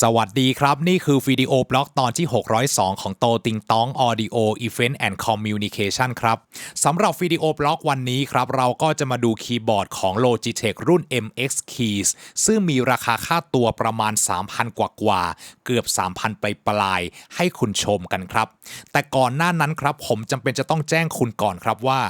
สวัสดีครับ นี่คือวิดีโอบล็อกตอนที่ 602 ของโตติงตอง Audio Event and Communication ครับสำหรับวิดีโอบล็อกวันนี้ครับ เราก็จะมาดูคีย์บอร์ดของ Logitech รุ่น MX Keys ซึ่งมีราคาค่าตัวประมาณ 3,000 กว่ากว่าเกือบ 3,000 ไปปลายให้คุณชมกันครับ แต่ก่อนหน้านั้นครับ ผมจำเป็นจะต้องแจ้งคุณก่อนครับว่า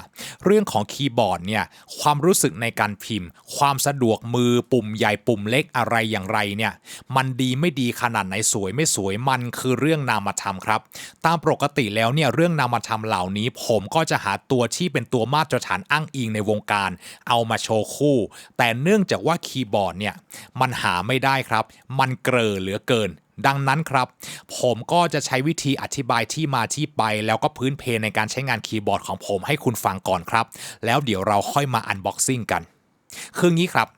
เรื่องของคีย์บอร์ดเนี่ยความรู้สึกในการพิมพ์ ความสะดวกมือปุ่มใหญ่ปุ่มเล็กอะไรอย่างไรเนี่ยมันดีไม่ดีขนาดไหนสวยไม่สวยมันคือเรื่องนามธรรมครับ ตามปกติแล้วเนี่ยเรื่องนามธรรมเหล่านี้ ผมก็จะหาตัวที่เป็นตัวมาตรฐานอ้างอิงในวงการ เอามาโชว์คู่ แต่เนื่องจากว่าคีย์บอร์ดเนี่ยมันหาไม่ได้ครับ มันเกลอเหลือเกินดังนั้นครับ ผมก็จะใช้วิธีอธิบายที่มาที่ไป แล้วก็พื้นเพในการใช้งานคีย์บอร์ดของผมให้คุณฟังก่อนครับ แล้วเดี๋ยวเราค่อยมาอันบ็อกซิ่งกัน คืองี้ครับ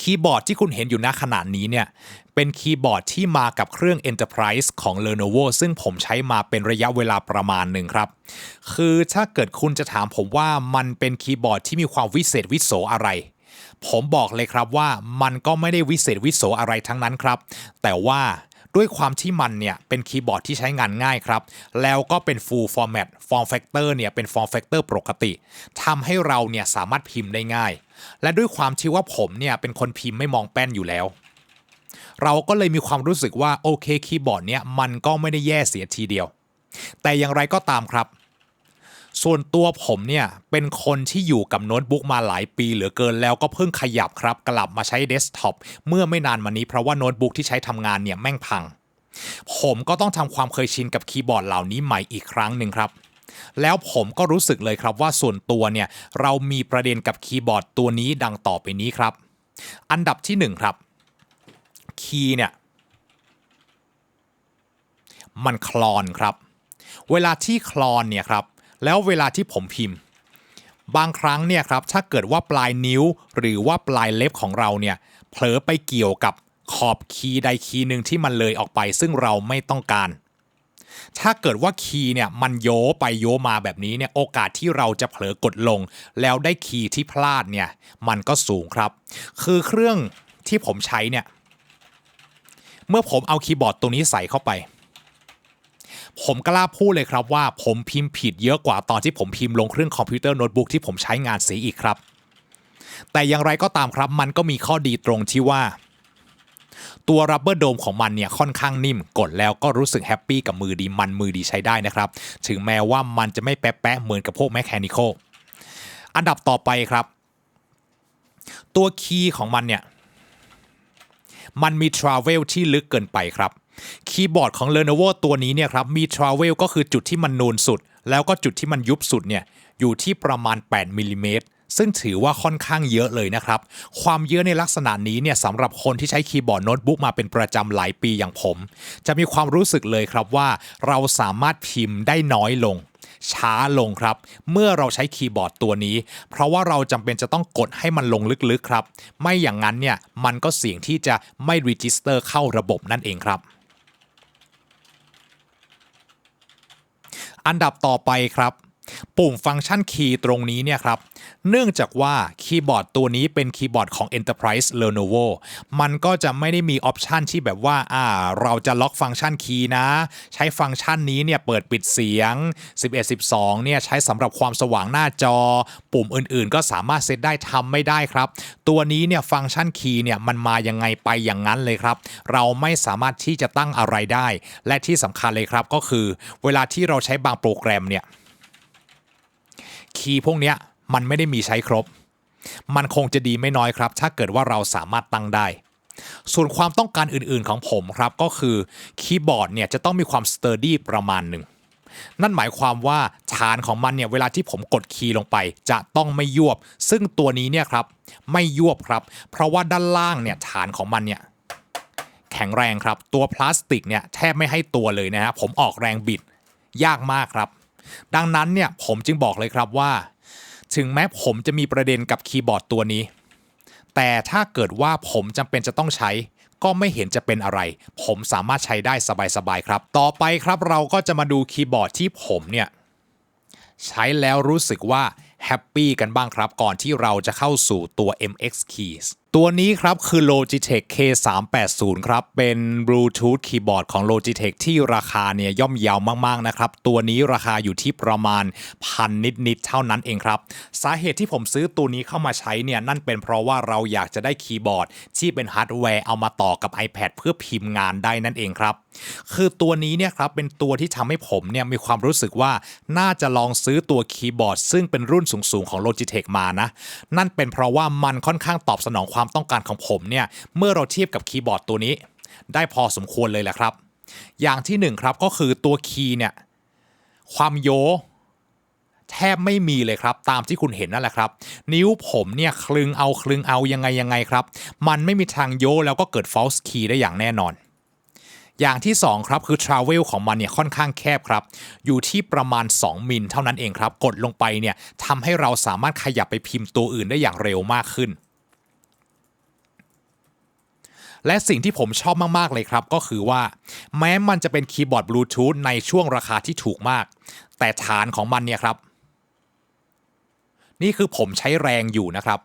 คีย์บอร์ดที่คุณเห็นอยู่ณขณะนี้เนี่ยเป็นคีย์บอร์ดที่มากับเครื่อง Enterprise ของ Lenovo ซึ่งผมใช้มาเป็นระยะเวลาประมาณหนึ่งครับ คือถ้าเกิดคุณจะถามผมว่ามันเป็นคีย์บอร์ดที่มีความวิเศษวิโสอะไรผมบอกเลยครับว่ามันก็ไม่ได้วิเศษวิโสอะไรทั้งนั้นครับ แต่ว่าด้วยความที่มันเนี่ยเป็นคีย์บอร์ดที่ใช้งานง่ายครับ แล้วก็เป็น full format form factor เนี่ยเป็น form factor ปกติทำให้เราเนี่ยสามารถพิมพ์ได้ง่าย และด้วยความที่ว่าผมเนี่ยเป็นคนพิมพ์ไม่มองแป้นอยู่แล้ว เราก็เลยมีความรู้สึกว่าโอเคคีย์บอร์ดเนี่ยมันก็ไม่ได้แย่เสียทีเดียว แต่อย่างไรก็ตามครับ ส่วนตัวผมเนี่ยเป็นคนที่อยู่กับโน้ตบุ๊กมาหลายปีเหลือเกินแล้วก็เพิ่งขยับครับ กลับมาใช้เดสก์ท็อปเมื่อไม่นานมานี้เพราะว่าโน้ตบุ๊กที่ใช้ทำงานเนี่ยแม่งพัง ผมก็ต้องทำความเคยชินกับคีย์บอร์ดเหล่านี้ใหม่อีกครั้งหนึ่งครับ แล้วผมก็รู้สึกเลยครับว่าส่วนตัวเนี่ยเรามีประเด็นกับคีย์บอร์ดตัวนี้ดังต่อไปนี้ครับ อันดับที่หนึ่งครับ คีย์เนี่ยมันคลอนครับ เวลาที่คลอนเนี่ยครับ แล้วเวลาที่ผมพิมพ์ บางครั้งเนี่ยครับถ้าเกิดว่าปลายนิ้วหรือว่าปลายเล็บของเราเนี่ยเผลอไปเกี่ยวกับขอบคีย์ใดคีย์หนึ่งที่มันเลยออกไป ซึ่งเราไม่ต้องการ ถ้าเกิดว่าคีย์เนี่ยมันโยไปโยมาแบบนี้เนี่ยโอกาสที่เราจะเผลอกดลง แล้วได้คีย์ที่พลาดเนี่ยมันก็สูงครับ คือเครื่องที่ผมใช้เนี่ยเมื่อผมเอาคีย์บอร์ดตัวนี้ใส่เข้าไป ผมกล้าพูดเลยครับว่าผมพิมพ์ผิดเยอะกว่าตอนที่ผมพิมพ์ลงเครื่องคอมพิวเตอร์โน้ตบุ๊กที่ผมใช้งานเสียอีกครับ แต่อย่างไรก็ตามครับมันก็มีข้อดีตรงที่ว่า ตัวรับเบอร์โดมของมันเนี่ยค่อนข้างนิ่มกดแล้วก็รู้สึกแฮปปี้กับมือดีมันมือดีใช้ได้นะครับ ถึงแม้ว่ามันจะไม่แป๊ะๆเหมือนกับพวกแมคแคนิคอลอันดับต่อไปครับ ตัวคีย์ของมันเนี่ย มันมี Travel ที่ลึกเกินไปครับคีย์บอร์ดของ Lenovo ตัวนี้เนี่ยครับมี Travel ก็คือจุดที่มันนูนสุด แล้วก็จุดที่มันยุบสุดเนี่ยอยู่ที่ประมาณ 8มิลลิเมตร ซึ่งถือว่าค่อนข้างเยอะเลยนะครับ ความเยอะในลักษณะนี้เนี่ยสำหรับคนที่ใช้คีย์บอร์ดโน้ตบุ๊กมาเป็นประจำหลายปีอย่างผม จะมีความรู้สึกเลยครับว่า เราสามารถพิมพ์ได้น้อยลงช้าลงครับ เมื่อเราใช้คีย์บอร์ดตัวนี้ เพราะว่าเราจำเป็นจะต้องกดให้มันลงลึกๆครับ ไม่อย่างนั้นเนี่ยมันก็เสี่ยงที่จะไม่รีจิสเตอร์เข้าระบบนั่นเองครับอันดับต่อไปครับ ปุ่มฟังก์ชันคีย์ตรงนี้เนี่ยครับ เนื่องจากว่าคีย์บอร์ดตัวนี้เป็นคีย์บอร์ดของ Enterprise Lenovo มันก็จะไม่ได้มีออปชันที่แบบว่าอ่า เราจะล็อกฟังก์ชันคีย์นะ ใช้ฟังก์ชันนี้เนี่ยเปิดปิดเสียง 11 12 เนี่ยใช้สำหรับความสว่างหน้าจอ ปุ่มอื่นๆ ก็สามารถเซตได้ทำไม่ได้ครับ ตัวนี้เนี่ยฟังก์ชันคีย์เนี่ยมันมายังไงไปอย่างนั้นเลยครับ เราไม่สามารถที่จะตั้งอะไรได้ และที่สำคัญเลยครับก็คือ เวลาที่เราใช้บางโปรแกรมเนี่ย คีย์พวกเนี้ยมันไม่ได้มีใช้ครบ มันคงจะดีไม่น้อยครับ ถ้าเกิดว่าเราสามารถตั้งได้ ส่วนความต้องการอื่นๆของผมครับก็คือคีย์บอร์ดเนี่ยจะต้องมีความสเตอร์ดี้ประมาณหนึ่งนั่นหมายความว่าฐานของมันเนี่ยเวลาที่ผมกดคีย์ลงไป จะต้องไม่ยวบ ซึ่งตัวนี้เนี่ยครับไม่ยวบครับ เพราะว่าด้านล่างเนี่ยฐานของมันเนี่ยแข็งแรงครับ ตัวพลาสติกเนี่ยแทบไม่ให้ตัวเลยนะฮะผมออกแรงบิดยากมากครับ ดังนั้นเนี่ยผมจึงบอกเลยครับว่า ถึงแม้ผมจะมีประเด็นกับคีย์บอร์ดตัวนี้ แต่ถ้าเกิดว่าผมจำเป็นจะต้องใช้ ก็ไม่เห็นจะเป็นอะไร ผมสามารถใช้ได้สบายๆครับ ต่อไปครับเราก็จะมาดูคีย์บอร์ดที่ผมเนี่ยใช้แล้วรู้สึกว่าแฮปปี้กันบ้างครับ ก่อนที่เราจะเข้าสู่ตัว MX Keys ตัวนี้ครับคือ Logitech K380 ครับ เป็น Bluetooth คีย์บอร์ดของ Logitech ที่ราคาเนี่ยย่อมเยาวมาก ๆ นะครับ ตัวนี้ราคาอยู่ที่ประมาณพันนิด ๆ เท่านั้นเองครับ สาเหตุที่ผมซื้อตัวนี้เข้ามาใช้เนี่ย นั่นเป็นเพราะว่าเราอยากจะได้คีย์บอร์ด ที่เป็นฮาร์ดแวร์เอามาต่อกับ iPad เพื่อพิมพ์งานได้นั่นเองครับ คือตัวนี้เนี่ยครับเป็นตัวที่ทำให้ผมเนี่ยมีความรู้สึกว่าน่าจะลองซื้อตัวคีย์บอร์ด ซึ่งเป็นรุ่นสูง ๆ ของ Logitech มานะ นั่นเป็นเพราะว่ามันค่อนข้างตอบสนองความความต้องการของผมเนี่ยเมื่อเราเทียบกับคีย์บอร์ดตัวนี้ ได้พอสมควรเลยแหละครับ อย่างที่หนึ่งครับก็คือตัวคีย์เนี่ยความโยแทบไม่มีเลยครับ ตามที่คุณเห็นนั่นแหละครับ นิ้วผมเนี่ยคลึงเอาคลึงเอายังไงยังไงครับ มันไม่มีทางโยแล้วก็เกิด false key ได้อย่างแน่นอน อย่างที่ 2 ครับ คือ Travel ของมันเนี่ยค่อนข้างแคบครับ อยู่ที่ประมาณ 2 มิลเท่านั้นเองครับ กดลงไปเนี่ยทำให้เราสามารถขยับไปพิมพ์ตัวอื่นได้อย่างเร็วมากขึ้น และสิ่งที่ผมชอบมาก ๆ เลยครับ ก็คือว่า แม้มันจะเป็นคีย์บอร์ดบลูทูธในช่วงราคาที่ถูกมาก แต่ฐานของมันเนี่ยครับ นี่คือผมใช้แรงอยู่นะครับ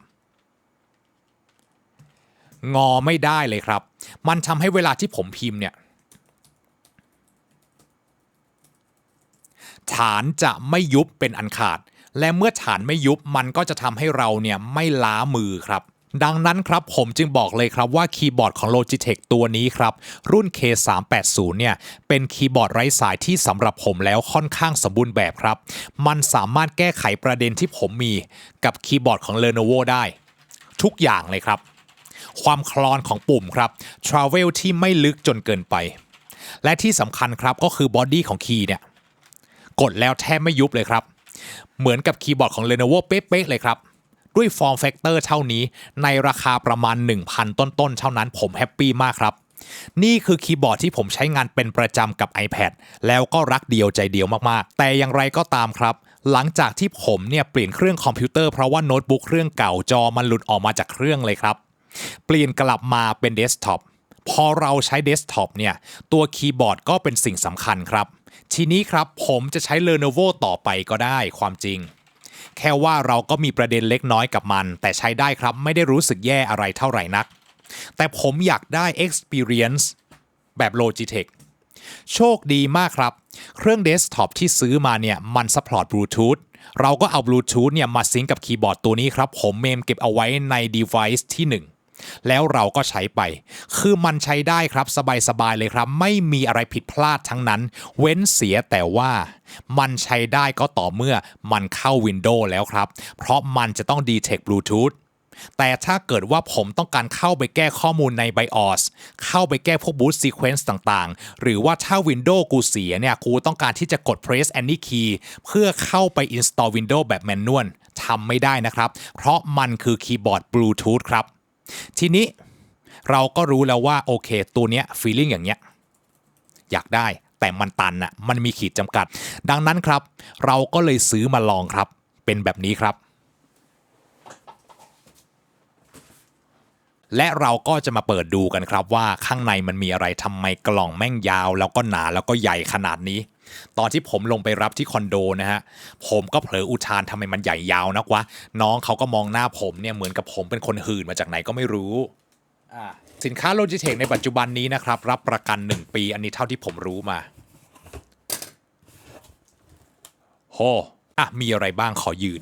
งอไม่ได้เลยครับ มันทำให้เวลาที่ผมพิมพ์เนี่ย ฐานจะไม่ยุบเป็นอันขาด และเมื่อฐานไม่ยุบมันก็จะทำให้เราเนี่ยไม่ล้ามือครับ ดังนั้นครับผมจึงบอกเลยครับว่าคีย์บอร์ดของ Logitech ตัวนี้ครับ รุ่น K380 เนี่ยเป็นคีย์บอร์ดไร้สายที่สำหรับผมแล้วค่อนข้างสมบูรณ์แบบครับ มันสามารถแก้ไขประเด็นที่ผมมีกับคีย์บอร์ดของ Lenovo ได้ ทุกอย่างเลยครับ ความคลอนของปุ่มครับ Travel ที่ไม่ลึกจนเกินไป และที่สำคัญครับก็คือบอดี้ของคีย์เนี่ยกดแล้วแทบไม่ยุบเลยครับ เหมือนกับคีย์บอร์ดของ Lenovo เป๊ะๆเลยครับ ด้วยฟอร์มแฟกเตอร์เท่านี้ ในราคาประมาณ 1,000 ต้นๆ เท่านั้นผมแฮปปี้มากครับ นี่คือคีย์บอร์ดที่ผมใช้งานเป็นประจำกับ iPad แล้วก็รักเดียวใจเดียวมากๆ แต่อย่างไรก็ตามครับ หลังจากที่ผมเนี่ยเปลี่ยนเครื่องคอมพิวเตอร์เพราะว่าโน้ตบุ๊กเครื่องเก่าจอมันหลุดออกมาจากเครื่องเลยครับ เปลี่ยนกลับมาเป็นเดสก์ท็อปพอเราใช้เดสก์ท็อปเนี่ยตัวคีย์บอร์ดก็เป็นสิ่งสำคัญครับ ทีนี้ครับผมจะใช้ Lenovo ต่อไปก็ได้ความจริง แค่ว่าเราก็มีประเด็นเล็กน้อยกับมัน แต่ใช้ได้ครับไม่ได้รู้สึกแย่อะไรเท่าไหร่นัก แต่ผมอยากได้ experience แบบ Logitech โชคดีมากครับ เครื่องเดสก์ท็อปที่ซื้อมาเนี่ย มันสปอร์ตบลูทูธเราก็เอาบลูทูธเนี่ย มาซิงกับคีย์บอร์ดตัวนี้ครับ ผมเมมเก็บเอาไว้ใน device ที่ 1 แล้วเราก็ใช้ไป คือมันใช้ได้ครับสบายๆเลยครับ ไม่มีอะไรผิดพลาดทั้งนั้น เว้นเสียแต่ว่ามันใช้ได้ก็ต่อเมื่อมันเข้า Windows แล้วครับ เพราะมันจะต้อง detect Bluetooth แต่ถ้าเกิดว่าผมต้องการเข้าไปแก้ข้อมูลใน BIOS เข้าไปแก้พวก boot sequence ต่างๆ หรือว่าถ้า Windows กูเสียเนี่ย กูต้องการที่จะกด press any key เพื่อเข้าไป install Windows แบบ manual ทำไม่ได้นะครับ เพราะมันคือคีย์บอร์ด Bluetooth ครับ ทีนี้เราก็รู้แล้วว่าโอเค ตัวเนี้ย feeling อย่างเงี้ยอยากได้แต่มันตันอะมันมีขีดจำกัด ดังนั้นครับ เราก็เลยซื้อมาลองครับ เป็นแบบนี้ครับ และเราก็จะมาเปิดดูกันครับว่าข้างในมันมีอะไรทำไมกล่องแม่งยาว แล้วก็หนาแล้วก็ใหญ่ขนาดนี้ ตอนที่ผมลงไปรับที่คอนโดนะฮะผมก็เผลออุทานทำไมมันใหญ่ยาวนักวะน้องเขาก็มองหน้าผมเนี่ยเหมือนกับผมเป็นคนหื่นมาจากไหนก็ไม่รู้อ่าสินค้า Logitech ในปัจจุบันนี้นะครับ รับประกัน 1 ปี อันนี้เท่าที่ผมรู้มาโหอะมีอะไรบ้างขอยืน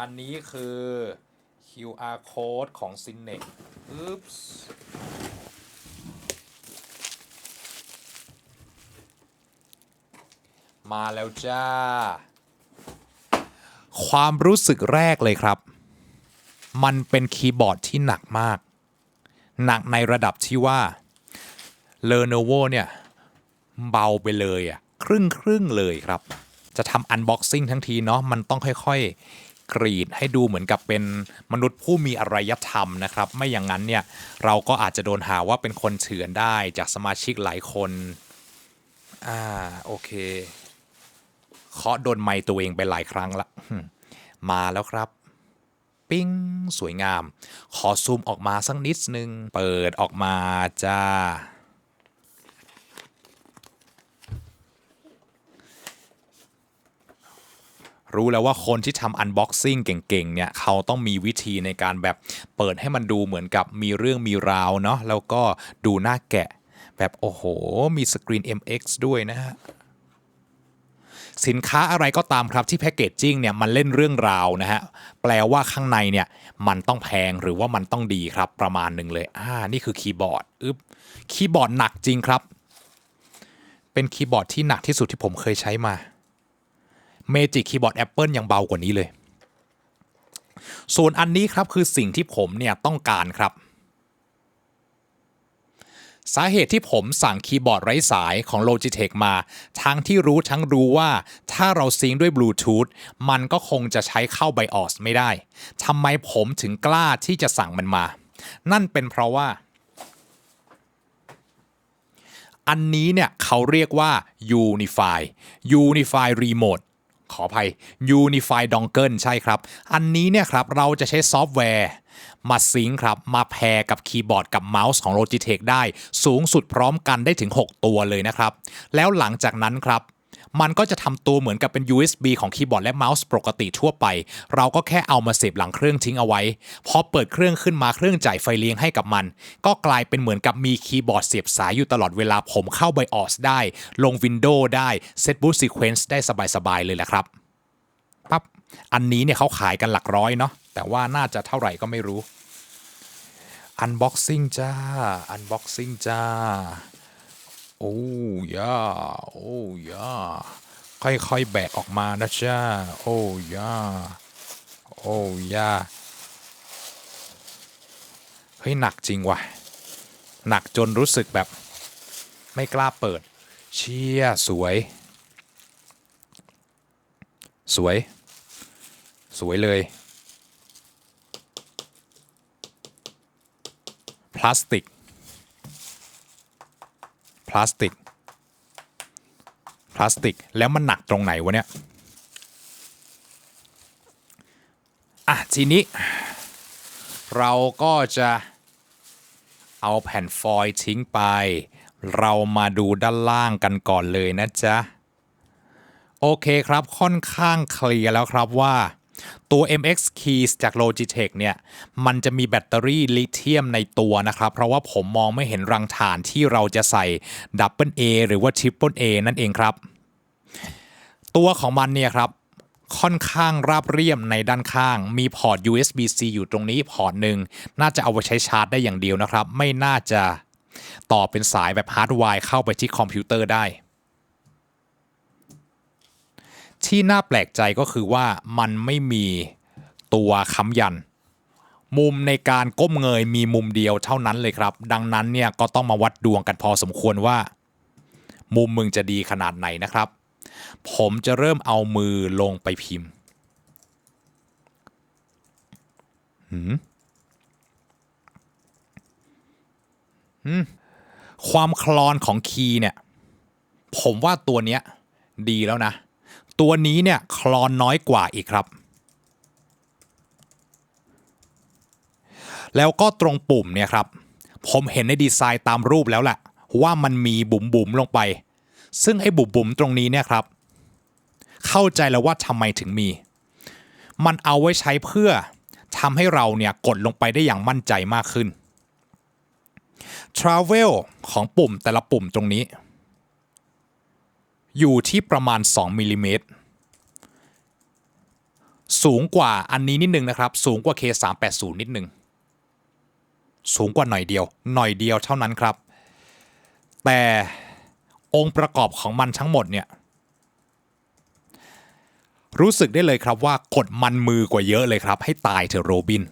อันนี้คือ QR code ของ c i n e x อุ๊ปส์ มาแล้วจ้า ความรู้สึกแรกเลยครับ มันเป็นคีย์บอร์ดที่หนักมาก หนักในระดับที่ว่า Lenovo เนี่ย เบาไปเลยอะครึ่งครึ่งเลยครับ จะทำ unboxing ทั้งทีเนาะมันต้องค่อยๆ กรีดให้ดูเหมือนกับเป็นมนุษย์ผู้มีอารยธรรมนะครับ ไม่อย่างนั้นเนี่ย เราก็อาจจะโดนหาว่าเป็นคนเถื่อนได้จากสมาชิกหลายคน อ่า โอเค เคาะโดนไมค์ตัวเองไปหลายครั้งละมาแล้วครับ ปิ้งสวยงาม ขอซูมออกมาสักนิดนึง เปิดออกมาจ้ารรู้แล้วว่าคนที่ทำอันบ็อกซิ่งเก่งๆ เนี่ย เขาต้องมีวิธีในการแบบเปิดให้มันดูเหมือนกับมีเรื่องมีราวเนาะแล้วก็ดูหน้าแกะ แบบโอ้โห มีสกรีน MX ด้วยนะฮะ สินค้าอะไรก็ตามครับที่แพคเกจจิ้งเนี่ยมันเล่นเรื่องราวนะฮะแปลว่าข้างในเนี่ยมันต้องแพงหรือว่ามันต้องดีครับประมาณหนึ่งเลยอ่านี่คือคีย์บอร์ดอึ๊บคีย์บอร์ดหนักจริงครับ เป็นคีย์บอร์ดที่หนักที่สุดที่ผมเคยใช้มา Magic Keyboard Apple ยังเบากว่านี้เลย ส่วนอันนี้ครับคือสิ่งที่ผมเนี่ยต้องการครับ สาเหตุที่ผมสั่งคีย์บอร์ดไร้สายของ Logitech มา ทั้งที่รู้ทั้งรู้ว่า ถ้าเราซิงค์ด้วยบลูทูธมันก็คงจะใช้เข้า BIOS ไม่ได้ทำไมผมถึงกล้าที่จะสั่งมันมา นั่นเป็นเพราะว่า อันนี้เนี่ยเขาเรียกว่า Unify Unify Remote ขออภัย Unify Dongle ใช่ครับ อันนี้เนี่ยครับเราจะใช้ซอฟต์แวร์มาซิงค์ครับมาแพรกับคีย์บอร์ดกับเมาส์ของ Logitech ได้ สูงสุดพร้อมกันได้ถึง 6 ตัวเลยนะครับ แล้วหลังจากนั้นครับ มันก็จะทำตัวเหมือนกับเป็น USB ของคีย์บอร์ดและเมาส์ปกติทั่วไป เราก็แค่เอามาเสียบหลังเครื่องทิ้งเอาไว้ พอเปิดเครื่องขึ้นมาเครื่องจ่ายไฟเลี้ยงให้กับมัน ก็กลายเป็นเหมือนกับมีคีย์บอร์ดเสียบสายอยู่ตลอดเวลาผมเข้า BIOS ได้ ลง Windows ได้ Set Boot Sequence ได้สบายๆเลยแหละครับปั๊บอันนี้เนี่ยเขาขายกันหลักร้อยเนาะแต่ว่าน่าจะเท่าไหร่ก็ไม่รู้ Unboxing จ้า Unboxing จ้า โอ้ยาโอ้ยาค่อยๆแบะออกมานะจ้าโอ้ยาโอ้ยาเฮ้ยหนักจริงว่ะ หนักจนรู้สึกแบบ ไม่กล้าเปิด เชี่ยสวย สวย สวยเลย พลาสติก ลาสติก พลาสติก แล้วมันหนักตรงไหนวะเนี่ย อะ ทีนี้ เราก็จะเอาแผ่นฟอยล์ทิ้งไป เรามาดูด้านล่างกันก่อนเลยนะจ๊ะ โอเคครับค่อนข้างเคลียร์แล้วครับว่า ตัว MX Keys จาก Logitech เนี่ยมันจะมีแบตเตอรี่ลิเธียมในตัวนะครับ เพราะว่าผมมองไม่เห็นรังฐานที่เราจะใส่ Double A หรือว่า Triple A นั่นเองครับ ตัวของมันเนี่ยครับค่อนข้างราบเรียบในด้านข้าง มีพอร์ต USB-C อยู่ตรงนี้พอร์ตหนึ่งน่าจะเอาไว้ใช้ชาร์จได้อย่างเดียวนะครับ ไม่น่าจะต่อเป็นสายแบบฮาร์ดไวร์เข้าไปที่คอมพิวเตอร์ได้ ที่น่าแปลกใจก็คือว่ามันไม่มีตัวค้ำยัน มุมในการก้มเงยมีมุมเดียวเท่านั้นเลยครับ ดังนั้นเนี่ยก็ต้องมาวัดดวงกันพอสมควรว่า มุมมึงจะดีขนาดไหนนะครับ ผมจะเริ่มเอามือลงไปพิมพ์หืมหืมความคลอนของคีย์เนี่ย ผมว่าตัวเนี้ย ดีแล้วนะ ตัวนี้เนี่ยคลอนน้อยกว่าอีกครับแล้วก็ตรงปุ่มเนี่ยครับ ผมเห็นในดีไซน์ตามรูปแล้วแหละว่ามันมีบุ๋มบุ๋มลงไป ซึ่งไอ้บุ๋มบุ๋มตรงนี้เนี่ยครับ เข้าใจแล้วว่าทำไมถึงมี มันเอาไว้ใช้เพื่อทำให้เราเนี่ยกดลงไปได้อย่างมั่นใจมากขึ้น Travel ของปุ่มแต่ละปุ่มตรงนี้ อยู่ที่ประมาณ 2มิลลิเมตรสูงกว่าอันนี้นิดนึงนะครับ สูงกว่า K380 นิดนึง สูงกว่าหน่อยเดียว หน่อยเดียวเท่านั้นครับ แต่องค์ประกอบของมันทั้งหมดเนี่ย รู้สึกได้เลยครับว่ากดมันมือกว่าเยอะเลยครับ ให้ตายเถอะโรบิน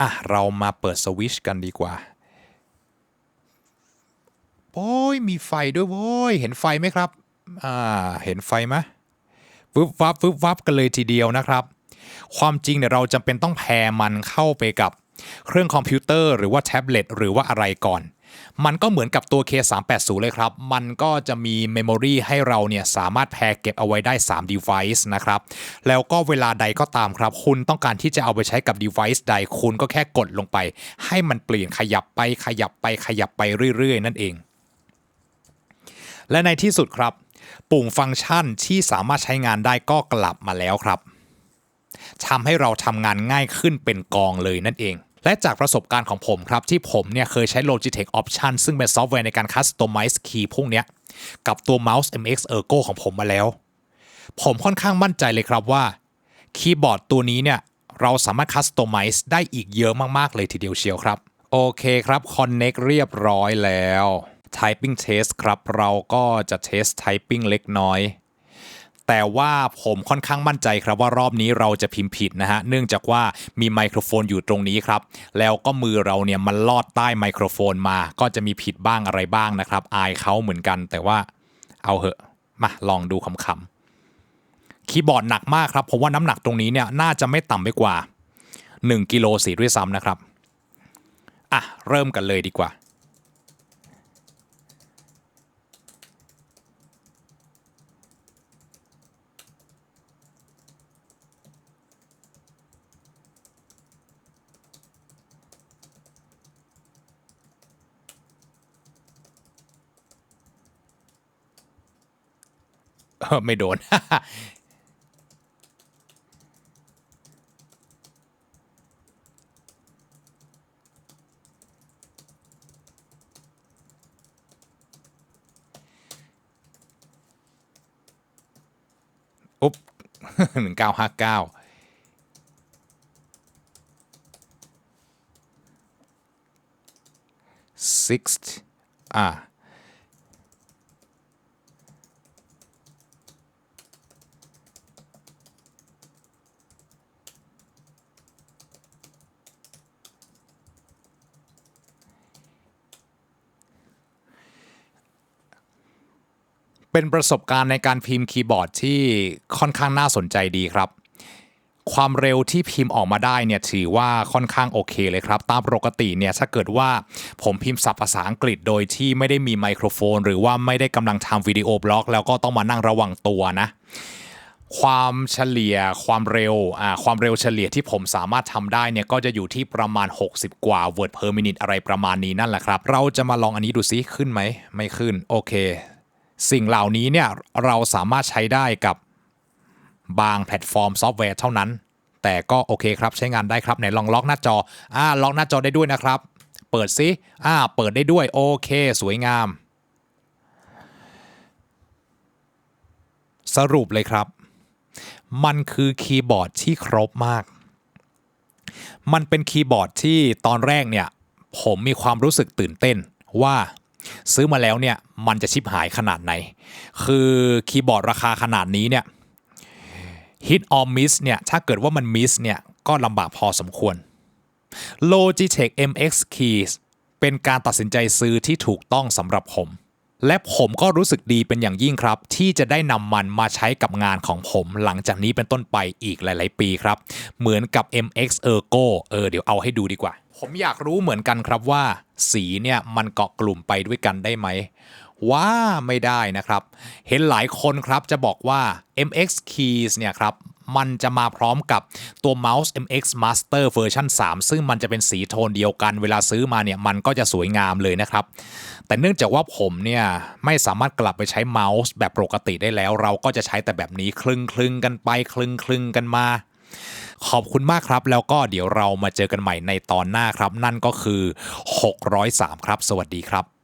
อะ เรามาเปิดสวิชกันดีกว่า โอ้ยมีไฟด้วยโว้ยเห็นไฟไหมครับ อ่า เห็นไฟไหมฟึบวับฟึบวับกันเลยทีเดียวนะครับ ความจริงเนี่ยเราจำเป็นต้องแพรมันเข้าไปกับเครื่องคอมพิวเตอร์หรือว่าแท็บเล็ตหรือว่าอะไรก่อน มันก็เหมือนกับตัว K380 เลยครับ มันก็จะมีเมมโมรีให้เราเนี่ยสามารถแพรเก็บเอาไว้ได้ 3 device นะครับ แล้วก็เวลาใดก็ตามครับ คุณต้องการที่จะเอาไปใช้กับ device ใด คุณก็แค่กดลงไป ให้มันเปลี่ยนขยับไปขยับไปขยับไปเรื่อยๆ นั่นเอง และในที่สุดครับ ปุ่มฟังก์ชันที่สามารถใช้งานได้ก็กลับมาแล้วครับทำให้เราทำงานง่ายขึ้นเป็นกองเลยนั่นเองและจากประสบการณ์ของผมครับ ที่ผมเนี่ยเคยใช้ Logitech Option ซึ่งเป็นซอฟต์แวร์ในการ Customize Key พวกเนี้ย กับตัว Mouse MX Ergo ของผมมาแล้ว ผมค่อนข้างมั่นใจเลยครับว่า คีย์บอร์ดตัวนี้เนี่ย เราสามารถ Customize ได้อีกเยอะมาก ๆ เลยทีเดียวเชียวครับ โอเคครับ Connect เรียบร้อยแล้ว Typing Test ครับ เราก็จะ Test Typing เล็กน้อย แต่ว่าผมค่อนข้างมั่นใจครับว่ารอบนี้เราจะพิมพ์ผิดนะฮะ เนื่องจากว่ามีไมโครโฟนอยู่ตรงนี้ครับ แล้วก็มือเราเนี่ยมันลอดใต้ไมโครโฟนมา ก็จะมีผิดบ้างอะไรบ้างนะครับ อายเขาเหมือนกัน แต่ว่าเอาเหอะมาลองดูคำๆคีย์บอร์ดหนักมากครับผมว่าน้ำหนักตรงนี้เนี่ยน่าจะไม่ต่ำไปกว่า 1 กิโลสีด้วยซ้ำนะครับ อะ เริ่มกันเลยดีกว่า ไม่โดน อุ๊บหนึ่งเก้าห้าเก้า sixth อ่า เป็นประสบการณ์ในการพิมพ์คีย์บอร์ดที่ค่อนข้างน่าสนใจดีครับ ความเร็วที่พิมพ์ออกมาได้เนี่ยถือว่าค่อนข้างโอเคเลยครับ ตามปกติเนี่ยถ้าเกิดว่าผมพิมพ์ศัพท์ภาษาอังกฤษโดยที่ไม่ได้มีไมโครโฟน หรือว่าไม่ได้กำลังทำวิดีโอบล็อก แล้วก็ต้องมานั่งระวังตัวนะความเฉลี่ยความเร็วอ่าความเร็วเฉลี่ยที่ผมสามารถทำได้เนี่ยก็จะอยู่ที่ประมาณ 60 กว่า word per minute อะไรประมาณนี้นั่นแหละครับ เราจะมาลองอันนี้ดูซิขึ้นไหม ไม่ขึ้น โอเค สิ่งเหล่านี้เนี่ยเราสามารถใช้ได้กับบางแพลตฟอร์มซอฟต์แวร์เท่านั้น แต่ก็โอเคครับใช้งานได้ครับไหนลองล็อกหน้าจออ่าล็อกหน้าจอได้ด้วยนะครับ เปิดซิอ่าเปิดได้ด้วยโอเค สวยงาม สรุปเลยครับ มันคือคีย์บอร์ดที่ครบมาก มันเป็นคีย์บอร์ดที่ตอนแรกเนี่ย ผมมีความรู้สึกตื่นเต้นว่า ซื้อมาแล้วเนี่ยมันจะชิบหายขนาดไหน คือคีย์บอร์ดราคาขนาดนี้เนี่ย hit or miss เนี่ยถ้าเกิดว่ามัน miss เนี่ยก็ลำบากพอสมควร Logitech MX Keys เป็นการตัดสินใจซื้อที่ถูกต้องสำหรับผม และผมก็รู้สึกดีเป็นอย่างยิ่งครับ ที่จะได้นำมันมาใช้กับงานของผมหลังจากนี้เป็นต้นไปอีกหลาย ๆ ปีครับ เหมือนกับ MX Ergo เออเดี๋ยวเอาให้ดูดีกว่า ผมอยากรู้เหมือนกันครับว่า สีเนี่ยมันเกาะกลุ่มไปด้วยกันได้ไหมว่าไม่ได้นะครับ เห็นหลายคนครับจะบอกว่า MX Keys เนี่ยครับ มันจะมาพร้อมกับตัว Mouse MX Master เวอร์ชัน3 ซึ่งมันจะเป็นสีโทนเดียวกัน เวลาซื้อมาเนี่ยมันก็จะสวยงามเลยนะครับ แต่เนื่องจากว่าผมเนี่ยไม่สามารถกลับไปใช้เมาส์แบบปกติได้แล้ว เราก็จะใช้แต่แบบนี้คลึงคลึงๆกันไปคลึงคลึงๆกันมา ขอบคุณมากครับ แล้วก็เดี๋ยวเรามาเจอกันใหม่ในตอนหน้าครับ นั่นก็คือ 603 ครับ สวัสดีครับ